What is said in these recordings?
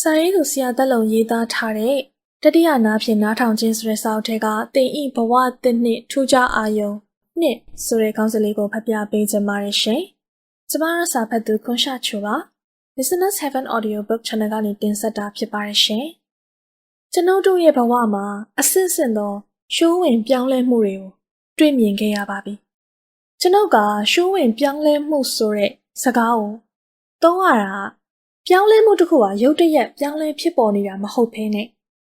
စာရေးသူဆရာသက်လုံရေးသားထားတဲ့တတိယနားဖြင့်နားထောင်ခြင်းဆိုတဲ့စာအုပ်ထဲကတင်ဤဘဝတစ်နှစ်ထူးခြားအာယုံနှစ်ဆိုတဲ့ခေါင်းစဉ်လေးကိုဖတ်ပြပေးချင်ပါတယ်ရှင်။ကျမတို့စာဖတ်သူခွန်ရှာချိုပါ။ Listeners Heaven Audio Book Channel ကနေတင်ဆက်တာဖြစ်ပါတယ်ရှင်။ကျွန်ုပ်တို့ရဲ့ဘဝမှာအဆင့်ဆင့်သောရှိုးဝင်ပြောင်းလဲမှုတွေကိုတွေ့မြင်ခဲ့ရပါပြီ။ကျွန်ုပ်ကရှိုးဝင်ပြောင်းလဲမှုဆိုတဲ့စကားကိုသုံးရတာ ပြောင်းလဲမှုတစ်ခုဟာရုတ်တရက်ပြောင်းလဲဖြစ်ပေါ်နေတာမဟုတ်ဘဲနဲ့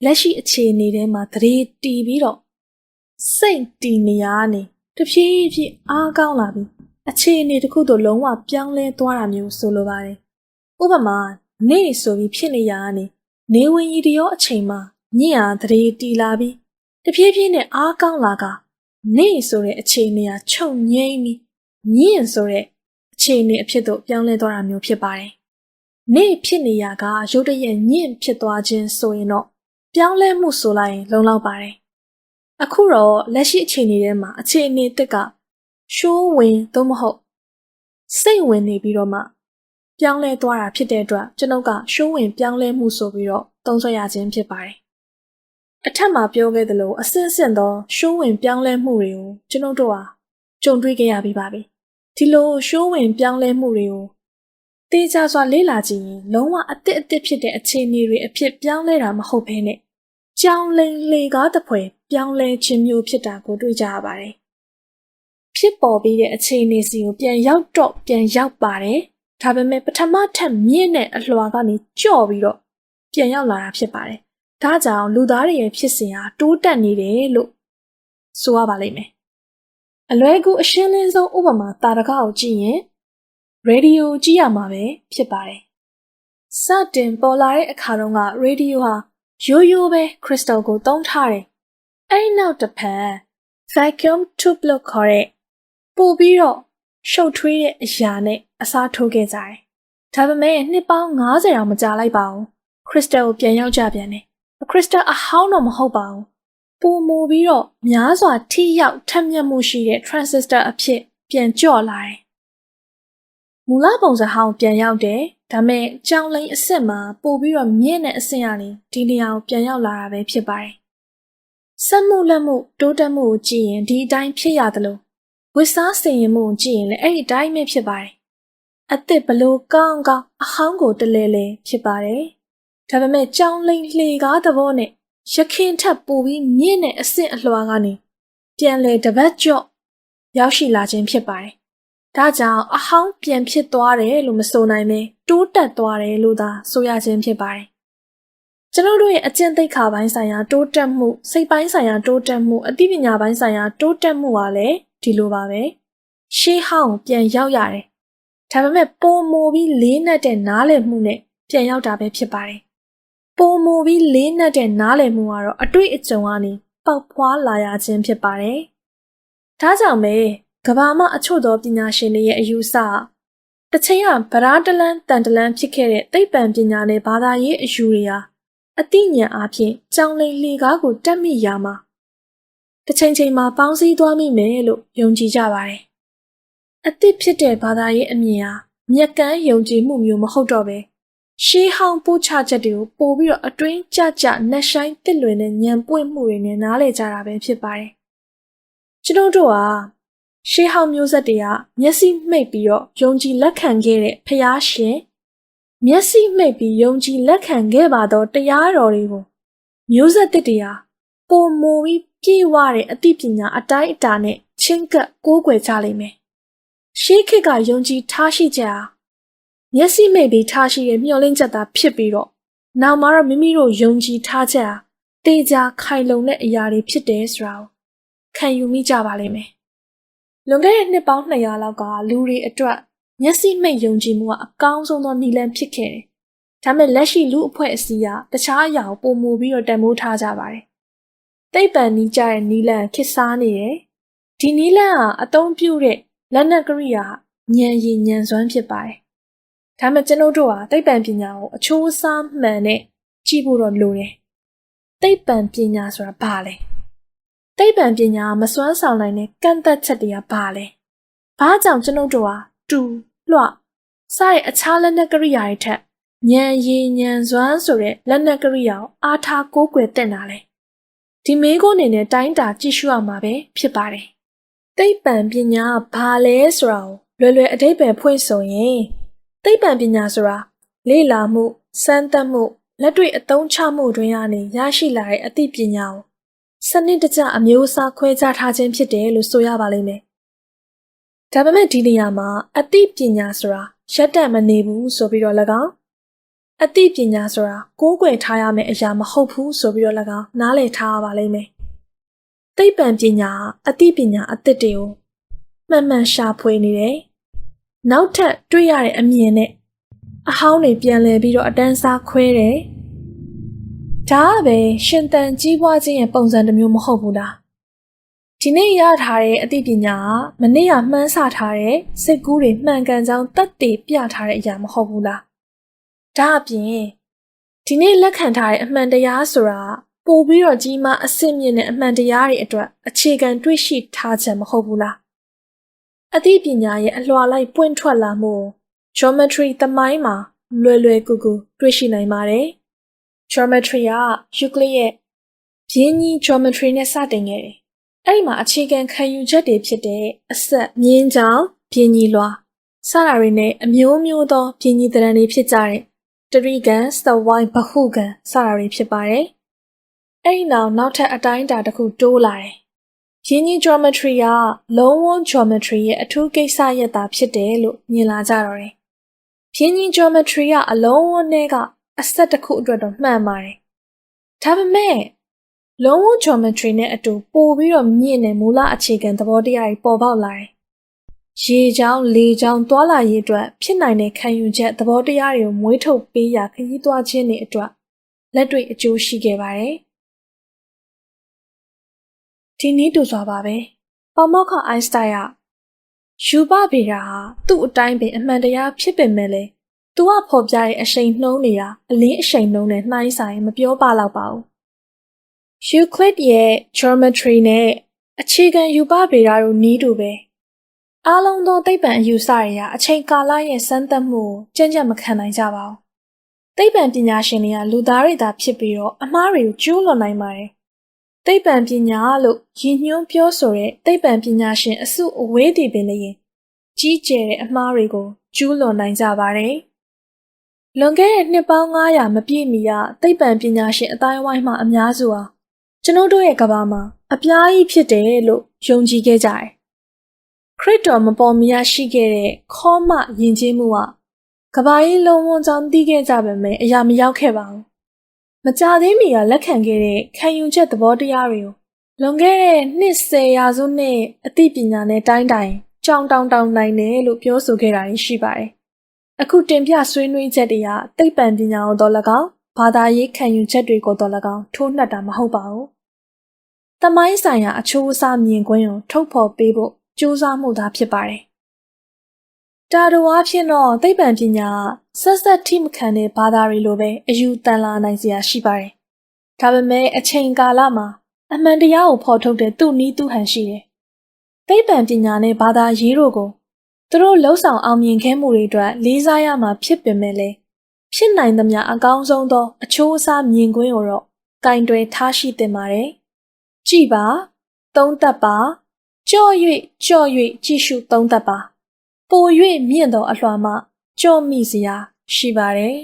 လက်ရှိအခြေအနေထဲမှာသတိတီးပြီးတော့စိတ်တည်နေရနေတဖြည်းဖြည်းအားကောင်းလာပြီးအခြေအနေတစ်ခုသို့လုံးဝပြောင်းလဲသွားတာမျိုးဆိုလိုပါတယ်။ဥပမာနေဆိုပြီးဖြစ်နေရနေနေဝင်ရီတရောအချိန်မှာညင်ဟာသတိတီးလာပြီးတဖြည်းဖြည်းနဲ့အားကောင်းလာကနေဆိုတဲ့အခြေအနေဟာချုပ်ငိမ့်ပြီးညင်ဆိုတဲ့အခြေအနေအဖြစ်သို့ပြောင်းလဲသွားတာမျိုးဖြစ်ပါတယ်။ နေဖြစ်နေရကရုတ်တရက်ညင်ဖြစ်သွားခြင်းဆိုရင်တော့ပြောင်းလဲမှုဆိုလိုက်ရင်လုံလောက်ပါတယ်။အခုတော့လက်ရှိအခြေအနေထဲမှာအခြေအနေတက်ကရှိုးဝင်သို့မဟုတ်စိတ်ဝင်နေပြီးတော့မှပြောင်းလဲသွားတာဖြစ်တဲ့အတွက်ကျွန်ုပ်ကရှိုးဝင်ပြောင်းလဲမှုဆိုပြီးတော့သုံးဆွဲရခြင်းဖြစ်ပါတယ်။အထက်မှာပြောခဲ့သလိုအစစ်အစစ်သောရှိုးဝင်ပြောင်းလဲမှုတွေကိုကျွန်ုပ်တို့ဟာကြုံတွေ့ခဲ့ရပြီးပါပြီ။ဒီလိုရှိုးဝင်ပြောင်းလဲမှုတွေကို တေချာစွာလေ့လာကြည့်ရင်လုံးဝအစ်စ်အစ်ဖြစ်တဲ့အခြေအနေတွေအဖြစ်ပြောင်းလဲတာမဟုတ်ဘဲနဲ့ကြောင်လိန်လေကားတစ်ဖွဲပြောင်းလဲခြင်းမျိုးဖြစ်တာကိုတွေ့ကြရပါတယ်။ဖြစ်ပေါ်ပြီးတဲ့အခြေအနေစီကိုပြန်ရောက်တော့ပြန်ရောက်ပါတယ်။ဒါပေမဲ့ပထမထက်မြင့်တဲ့အလွှာကနေကြော့ပြီးတော့ပြန်ရောက်လာတာဖြစ်ပါတယ်။ဒါကြောင့်လူသားတွေရဲ့ဖြစ်စဉ်ဟာတိုးတက်နေတယ်လို့ဆိုရပါလိမ့်မယ်။အလွယ်ကူအရှင်းလင်းဆုံးဥပမာတာတကားကိုကြည့်ရင် ရေဒီယိုကြည့်ရမှာပဲဖြစ်ပါတယ်။စတင်ပေါ်လာတဲ့အခါတုန်းကရေဒီယိုဟာရိုးရိုးပဲခရစ်စတယ်ကိုသုံးထားတယ်။အဲဒီနောက်တစ်ဖက် vacuum tube လို့ခေါ်တဲ့ပို့ပြီးတော့ရှုပ်ထွေးတဲ့အရာနဲ့အစားထိုးခဲ့ကြတယ်။ဒါပေမဲ့နှစ်ပေါင်း90တောင်မကြာလိုက်ပါဘူး။ခရစ်စတယ်ကိုပြန်ရောက်ကြပြန်တယ်။ခရစ်စတယ်အဟောင်းတော့မဟုတ်ပါဘူး။ပုံမူပြီးတော့များစွာထိရောက်ထက်မြက်မှုရှိတဲ့ transistor အဖြစ်ပြန်ကြော့လာတယ်။ မူလပုံစံဟောင်းပြန်ရောက်တယ်ဒါမဲ့ကြောင်လိန်အစ်စ်မှာပို့ပြီးတော့မြင့်တဲ့အဆင့်ကနေဒီနေရာကိုပြန်ရောက်လာတာပဲဖြစ်ပါတယ်။စက်မှုလက်မှုတိုးတက်မှုကိုကြည့်ရင်ဒီအတိုင်းဖြစ်ရသလိုဝစ်စားစင်ရင်မှုကိုကြည့်ရင်လည်းအဲ့ဒီအတိုင်းပဲဖြစ်ပါတယ်။အစ်စ်ဘလို့ကောင်းကောင်းအဟောင်းကိုတလဲလဲဖြစ်ပါတယ်။ဒါပေမဲ့ကြောင်လိန်လှေကားသဘောနဲ့ရခင်ထပ်ပို့ပြီးမြင့်တဲ့အဆင့်အလွှာကနေပြန်လဲတပတ်ကြော့ရောက်ရှိလာခြင်းဖြစ်ပါတယ်။ ဒါကြောင့်အဟောင်းပြန်ဖြစ်သွားတယ်လို့မဆိုနိုင်ပဲတိုးတက်သွားတယ်လို့သာဆိုရခြင်းဖြစ်ပါတယ်။ကျွန်တော်တို့ရဲ့အကျင့်သိက္ခာပိုင်းဆိုင်ရာတိုးတက်မှုစိတ်ပိုင်းဆိုင်ရာတိုးတက်မှုအသိပညာပိုင်းဆိုင်ရာတိုးတက်မှုကလည်းဒီလိုပါပဲ။ရှေးဟောင်းပြန်ရောက်ရတယ်။ဒါပေမဲ့ပုံမူပြီးလေးနက်တဲ့နားလည်မှုနဲ့ပြန်ရောက်တာပဲဖြစ်ပါတယ်။ပုံမူပြီးလေးနက်တဲ့နားလည်မှုကတော့အတွေ့အကြုံကနေပေါက်ဖွာလာရခြင်းဖြစ်ပါတယ်။ဒါကြောင့်ပဲ ကဘာမှအချို့သောပညာရှင်တွေရဲ့အယူဆတချိန်ကဗရာတလန်တန်တလန်ဖြစ်ခဲ့တဲ့သိပ္ပံပညာနဲ့ဘာသာရေးအယူတွေဟာအသိဉာဏ်အားဖြင့်ကြောင်လိန်လေကားကိုတက်မိရမှာတစ်ချိန်ချိန်မှာပေါင်းစည်းသွားမိမယ်လို့ယုံကြည်ကြပါတယ်။အသစ်ဖြစ်တဲ့ဘာသာရေးအမြင်ဟာမြက်ကန်းယုံကြည်မှုမျိုးမဟုတ်တော့ပဲရှေးဟောင်းပို့ချချက်တွေကိုပို့ပြီးတော့အတွင်းကြကြနှက်ဆိုင်တစ်လွင်နဲ့ညံပွင့်မှုတွေနဲ့နားလည်ကြတာပဲဖြစ်ပါတယ်။ကျွန်တော်တို့ဟာ ရှေးဟောင်းမျိုးဆက်တွေကမျက်စိမှိတ်ပြီးတော့ယုံကြည်လက်ခံခဲ့တဲ့ဖျားရှင်မျက်စိမှိတ်ပြီးယုံကြည်လက်ခံခဲ့ပါတော့တရားတော်တွေကိုမျိုးဆက်တစ်တရားပုံမူပြီးပြေဝတဲ့အသိပညာအတိုင်းအတာနဲ့ချင်းကပ်ကိုးကွယ်ကြလိမ့်မယ်ရှေးခေတ်ကယုံကြည်ထားရှိကြမျက်စိမှိတ်ပြီးထားရှိတဲ့မျှော်လင့်ချက်သာဖြစ်ပြီးတော့နောက်မှာတော့မိမိတို့ယုံကြည်ထားချက်ဟာတေချာခိုင်လုံတဲ့အရာတွေဖြစ်တယ်ဆိုတာကိုခံယူမိကြပါလိမ့်မယ် လွန်ခဲ့တဲ့နှစ်ပေါင်း200လောက်ကလူတွေအတွက်မျက်စိမှိတ်ယုံကြည်မှုကအကောင်းဆုံးသောနည်းလမ်းဖြစ်ခဲ့တယ်။ဒါပေမဲ့လက်ရှိလူအဖွဲ့အစည်းကတခြားအရာကိုပုံမူပြီးတော့တန်ဖိုးထားကြပါတယ်။သိပ္ပံနီးကြတဲ့နည်းလမ်းခေတ်စားနေတယ်။ဒီနည်းလမ်းဟာအသုံးပြုတဲ့လက်နက်ကရိယာဉာဏ်ရည်ဉာဏ်စွမ်းဖြစ်ပါတယ်။ဒါပေမဲ့ကျွန်တော်တို့ဟာသိပ္ပံပညာကိုအချိုးအစားမှန်နဲ့ကြည့်ဖို့တော့လိုတယ်။သိပ္ပံပညာဆိုတာဘာလဲ။ သိပ္ပံပညာမစွမ်းဆောင်နိုင်တဲ့ကန့်သက်ချက်တွေကဘာလဲ။ဘာကြောင့်ကျွန်ုပ်တို့ဟာတူလွှစတဲ့အခြားလက်နက်ကရိယာတွေထက်ဉာဏ်ရည်ဉာဏ်စွမ်းဆိုတဲ့လက်နက်ကရိယာကိုအားထားကိုးကွယ်တဲ့နာလဲဒီမေးခွန်းအနေနဲ့တိုင်းတာကြည့်ရှုရမှာပဲဖြစ်ပါတယ်သိပ္ပံပညာဘာလဲဆိုတာကိုလွယ်လွယ်အဓိပ္ပာယ်ဖွင့်ဆိုရင်သိပ္ပံပညာဆိုတာလေ့လာမှုစမ်းသပ်မှုလက်တွေ့အသုံးချမှုတွင်ကနေရရှိလာတဲ့အသိပညာကို စနစ်တကျအမျိုးအစားခွဲခြားထားခြင်းဖြစ်တယ်လို့ဆိုရပါလိမ့်မယ်။ဒါပေမဲ့ဒီနေရာမှာအသိပညာဆိုတာရက်တန့်မနေဘူးဆိုပြီးတော့၎င်းအသိပညာဆိုတာကိုးကွယ်ထားရမယ့်အရာမဟုတ်ဘူးဆိုပြီးတော့၎င်းနားလည်ထားရပါလိမ့်မယ်။သိပ္ပံပညာအသိပညာအသစ်တွေကိုမှန်မှန်ရှာဖွေနေတယ်။နောက်ထပ်တွေ့ရတဲ့အမြင်နဲ့အဟောင်းတွေပြန်လဲပြီးတော့အတန်းစားခွဲတယ်။ ဒါကပဲရှင်တန်ကြီးပွားခြင်းရဲ့ပုံစံတစ်မျိုးမဟုတ်ဘူးလား။ဒီနေ့ရထားတဲ့အသိပညာကမနေ့ကမှန်းဆထားတဲ့စိတ်ကူးတွေမှန်ကန်ကြောင်းတတ်သိပြထားတဲ့အရာမဟုတ်ဘူးလား။ဒါအပြင်ဒီနေ့လက်ခံထားတဲ့အမှန်တရားဆိုတာပို့ပြီးတော့ကြီးမားအစစ်မြင့်တဲ့အမှန်တရားတွေအတွက်အခြေခံတွေ့ရှိထားချက်မဟုတ်ဘူးလား။အသိပညာရဲ့အလွှာလိုက်ပွင့်ထွက်လာမှု geometry သမိုင်းမှာလွယ်လွယ်ကူကူတွေ့ရှိနိုင်ပါတယ်။ geometry က Euclid ရဲ့ပြင်းကြီး geometry နဲ့စတင်ခဲ့တယ်။အဲ့ဒီမှာအခြေခံခံယူချက်တွေဖြစ်တဲ့အဆက်မြင်းချောင်းပြင်းကြီးလွှာစတာတွေနဲ့အမျိုးမျိုးသောပြင်းကြီးတရံတွေဖြစ်ကြတဲ့တရိကန်စတဝိုင်းဘဟုကန်စတာတွေဖြစ်ပါတယ်။အဲ့ဒီနောက်နောက်ထပ်အတိုင်းအတာတစ်ခုတိုးလာတယ်။ရင်းကြီး geometry ကလုံးဝ geometry ရဲ့အထူးကိစ္စရပ်သာဖြစ်တယ်လို့မြင်လာကြတော့တယ်ပြင်းကြီး geometry ကအလုံးဝနဲ့က အဆက်တစ်ခုအတွက်တော့မှန်ပါတယ်။ဒါပေမဲ့လုံးဝ geometry နဲ့အတူပို့ပြီးတော့မြင့်တဲ့မူလအခြေခံသဘောတရားတွေပေါ်ပေါက်လာတယ်။ရေချောင်းလေချောင်းတွာလာရေးအတွက်ဖြစ်နိုင်တဲ့ခံယူချက်သဘောတရားတွေကိုမွေးထုတ်ပေးရခရီးသွားခြင်းတွေအတွက်လက်တွေ့အကျိုးရှိခဲ့ပါတယ်။ဒီနည်းတူစွာပါပဲ။ပေါမောက္ခအိုင်းစတိုင်းကယူပဗေဒဟာသူ့အတိုင်းပင်အမှန်တရားဖြစ်ပေမဲ့လေ သူကဖော်ပြတဲ့အရှိန်နှုံးတွေဟာအလင်းအရှိန်နှုံးနဲ့နှိုင်းဆိုင်မပြောပါတော့ပါဘူး။ Euclid ရဲ့ geometry နဲ့အခြေခံယူပဗေဒတို့နီးတူပဲ။အားလုံးသောသိပ္ပံအယူဆတွေဟာအချိန်ကာလရဲ့စမ်းသပ်မှုကိုကြံ့ကြံ့မခံနိုင်ကြပါဘူး။သိပ္ပံပညာရှင်တွေကလူသားတွေသာဖြစ်ပြီးတော့အမှားတွေကိုကျူးလွန်နိုင်ပါတယ်သိပ္ပံပညာလို့ရည်ညွှန်းပြောဆိုတဲ့သိပ္ပံပညာရှင်အစုအဝေးတည်ပင်လျင်ကြီးကျယ်တဲ့အမှားတွေကိုကျူးလွန်နိုင်ကြပါတယ်။ လွန်ခဲ့တဲ့နှစ်ပေါင်း900မပြည့်မီကသိပ္ပံပညာရှင်အတိုင်းဝိုင်းမှအများစုဟာကျွန်ုပ်တို့ရဲ့ကဘာမှာအပြားကြီးဖြစ်တယ်လို့ယုံကြည်ခဲ့ကြတယ်။ခရစ်တော်မပေါ်မရရှိခဲ့တဲ့ခေါမယဉ်ကျေးမှုကကဘာကြီးလုံးဝကြောင်းသိခဲ့ကြပေမဲ့အရာမရောက်ခဲ့ပါဘူးမကြသေးမီကလက်ခံခဲ့တဲ့ခံယူချက်သဘောတရားတွေကိုလွန်ခဲ့တဲ့နှစ်10ရာစုနှစ်အသိပညာနဲ့တိုင်းတိုင်းကြောင်တောင်တောင်နိုင်တယ်လို့ပြောဆိုခဲ့တာရှိပါတယ်။ အခုတင်ပြဆွေးနွေးချက်တွေကသိပ္ပံပညာကိုတော့၎င်းဘာသာရေးခံယူချက်တွေကိုတော့၎င်းထိုးနှက်တာမဟုတ်ပါဘူး။တမိုင်းဆိုင်ရာအချိုးအစားမြင်ကွင်းကိုထုတ်ဖော်ပေးဖို့ကြိုးစားမှုသာဖြစ်ပါတယ်တာတော်အဖြစ်တော့သိပ္ပံပညာဆက်ဆက်ထိမခံတဲ့ဘာသာတွေလိုပဲအယူတန်လာနိုင်စရာရှိပါတယ်။ဒါပေမဲ့အချိန်ကာလမှာအမှန်တရားကိုဖော်ထုတ်တဲ့သူ့နည်းသူ့ဟန်ရှိတယ်။သိပ္ပံပညာနဲ့ဘာသာရေးတို့ကို သူတို့လှုပ်ဆောင်အောင်မြင်ခဲ့မှုတွေအတွက်လေးစားရမှာဖြစ်ပေမဲ့လည်းဖြစ်နိုင်သမျှအကောင်းဆုံးသော အချိုးအစားမြင်ကွင်းကိုတော့ကင်တွယ်ထားရှိသင့်ပါတယ်။ကြည်ပါသုံးသက်ပါကြော့၍ကြော့၍ကြည့်ရှုသုံးသက်ပါပို၍မြင့်သောအလွှာမှကြော့မိစရာရှိပါတယ်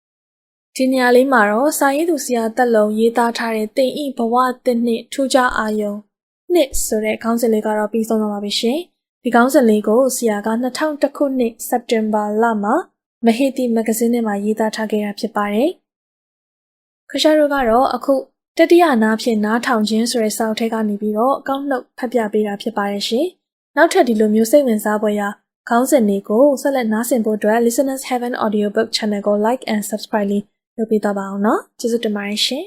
။ဒီနေရာလေးမှာတော့စာရေးသူဆရာတက်လုံးရေးသားထားတဲ့တင်ဤဘဝတစ်နှစ်ထူးခြားအာယုံနှစ်ဆိုတဲ့ခေါင်းစဉ်လေးကတော့ပြီးဆုံးတော့ပါပြီရှင်။ ဒီခေါင်းစဉ်လေးကိုဆရာက2001ခုနှစ်စက်တင်ဘာလမှာမဟေတီမဂဇင်းထဲမှာရေးသားထားခဲ့တာဖြစ်ပါတယ်။ခရှာတို့ကတော့အခုတတိယနားဖြင့်နားထောင်ခြင်းဆိုတဲ့စာအုပ်ထဲကနေပြီးတော့ကောက်နှုတ်ဖတ်ပြပေးတာဖြစ်ပါတယ်ရှင်။နောက်ထပ်ဒီလိုမျိုးစိတ်ဝင်စားဖွယ်ရာခေါင်းစဉ်တွေကိုဆက်လက်နားဆင်ဖို့အတွက် Listeners Heaven Audiobook Channel ကို Like and Subscribe လေးလုပ်ပေးတော့ပါအောင်နော်ကျေးဇူးတင်ပါတယ်ရှင်